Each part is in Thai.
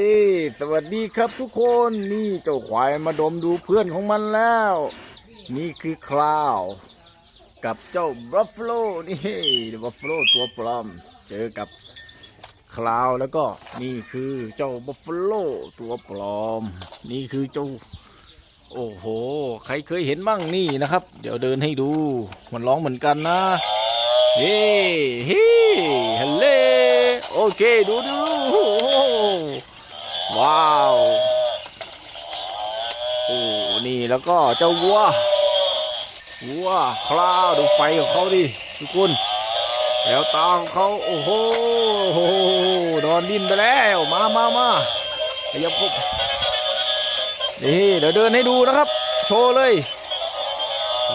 เอ้สวัสดีครับทุกคนนี่เจ้าควายมาดมดูเพื่อนของมันแล้ว นี่คือคลาว กับเจ้าบัฟฟ l o นี่บัฟฟ l o ตัวปลอม เจอกับคลาวแล้วก็นี่คือเจ้าบัฟฟ l o ตัวปลอม นี่คือเจ้า โอ้โห ใครเคยเห็นบ้างนี่นะครับ เดี๋ยวเดินให้ดู มันร้องเหมือนกันนะเฮ้เฮ้ฮัลโหลโอเคดูดูดู ว้าว โอ้นี่แล้วก็เจ้าวัววัวคลาวดูไฟของเขาดิทุกคนแล้วตาของเขาโอ้โหนอนดิ้นไปแล้วมามามาขยับปุ๊บนี่เดี๋ยวเดินให้ดูนะครับ โชว์เลย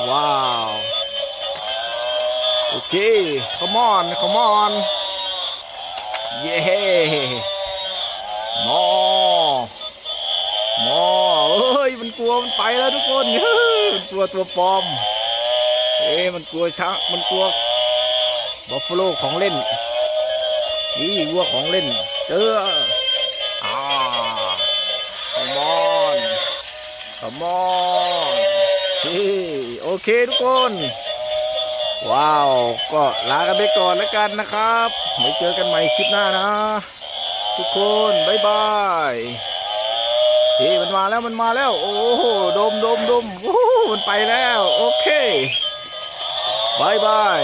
ว้าว โอเค come on come on เย้ กลัวมันไปแล้วทุกคนเฮ้ยมันกลัวตัวปลอม เอ้มันกลัวช้างมันกลัวบัฟฟ l o ของเล่น นี่วัวของเล่น เจออ่า come on come on เฮ้ยโอเคทุกคน ว้าว ก็ลากันไปก่อนแล้วกันนะครับไว้เจอกันใหม่คลิปหน้านะ ทุกคน บ๊ายบาย ที่มันมาแล้วมันมาแล้ว โอ้โหดมดมดมโอ้โหมันไปแล้ว โอเคบายบาย